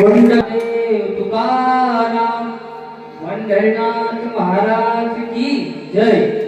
देव तुकाराम पंढरीनाथ महाराज की जय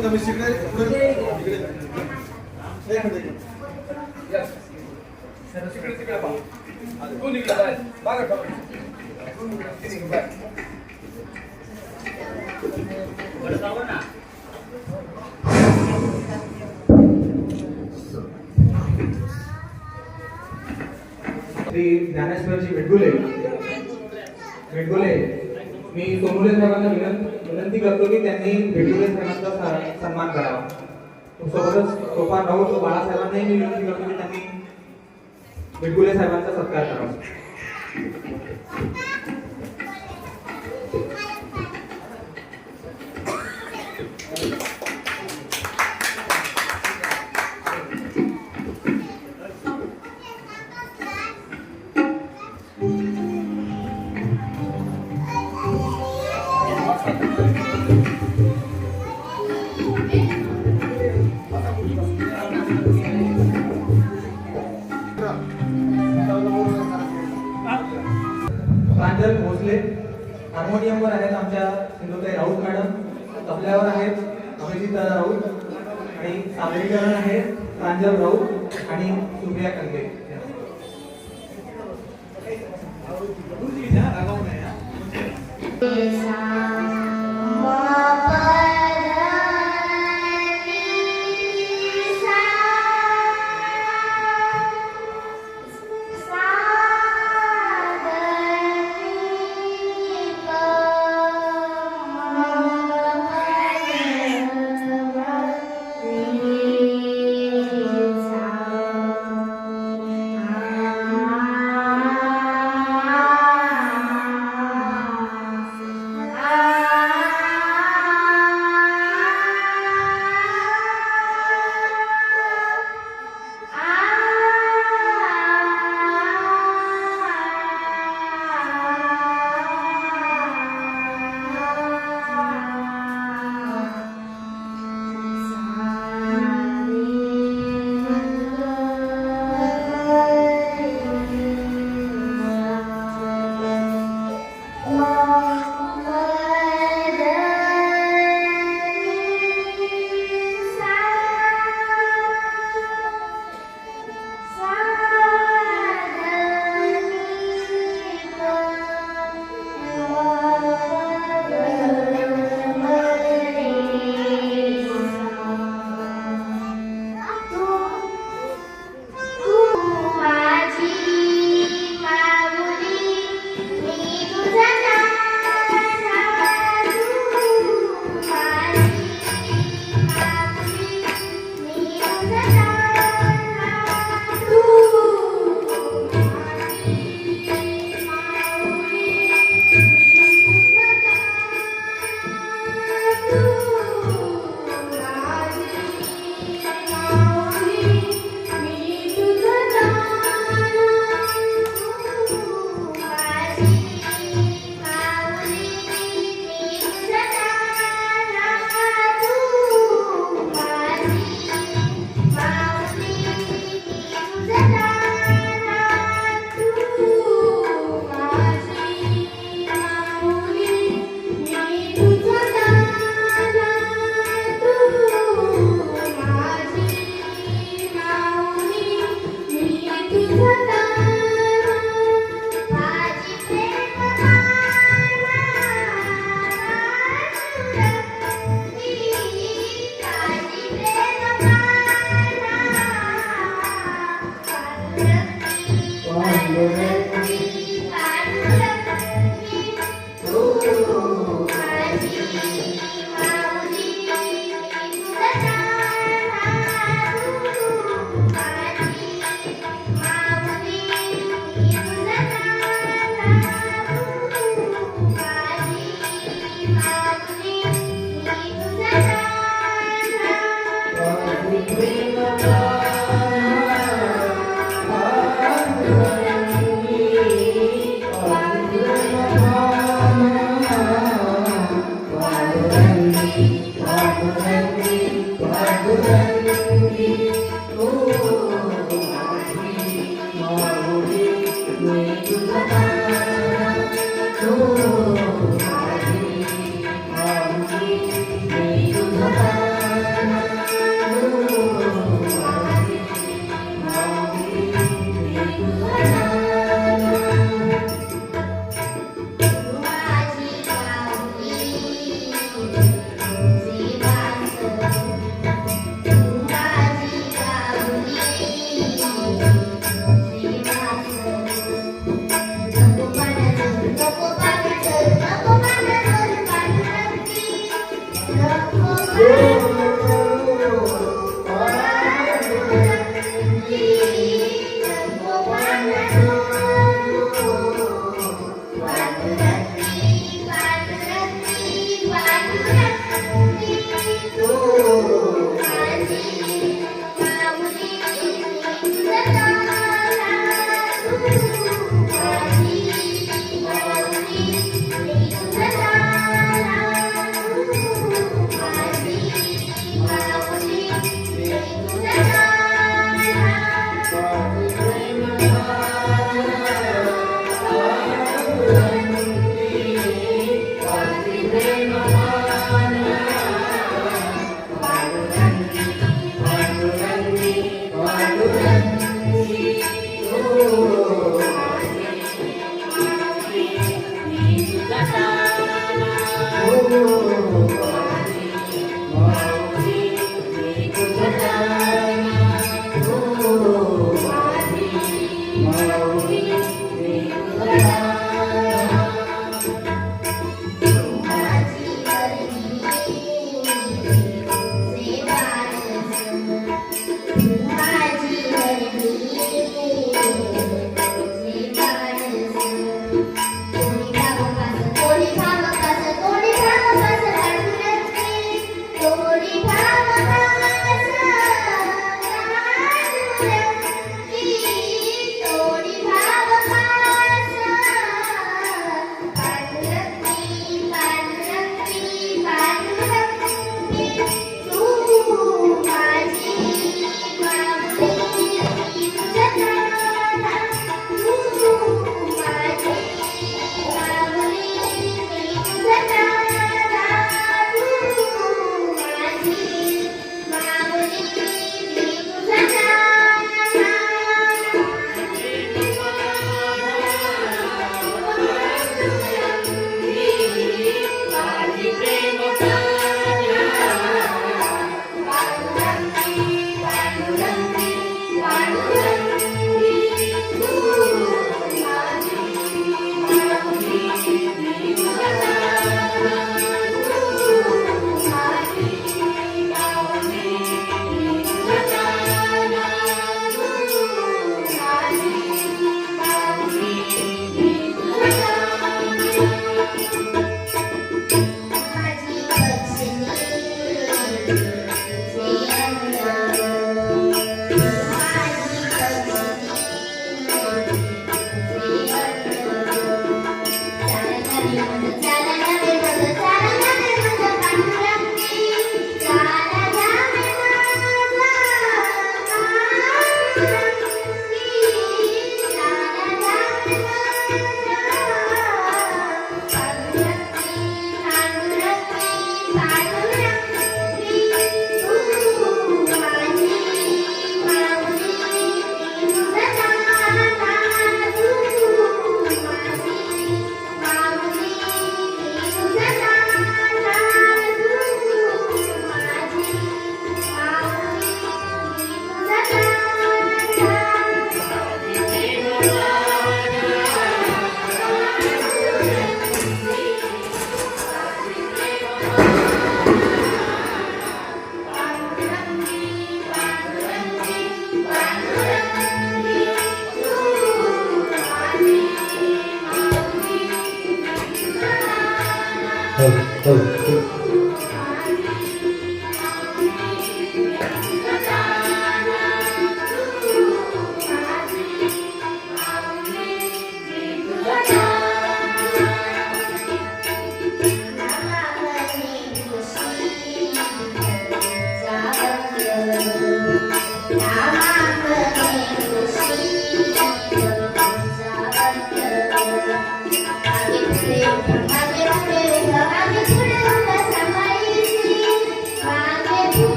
मिनिट मी मिनिट. तिकडे, तिकडे. हा. मागं ठेवा. तिकडे बाहेर. श्री ज्ञानेश्वरजी भेटगुले भेटगुले मी सोमुले साहेबांना विनं- विनंती करतो की त्यांनी भेटगुले साहेबांचा सन्मान करावा. सोबतच सोपान राऊत तो बाळासाहेबांनाही मी विनंती करतो की त्यांनी भेटगुले साहेबांचा सत्कार करावा. प्रांजल हार्मोनियमवर आहेत आमच्या सिंधुताई राऊत मॅडम तबल्यावर आहेत अभिजित राऊत आणि सादरीकरण आहे प्रांजल राऊत आणि सुप्रिया कंगे மதுரை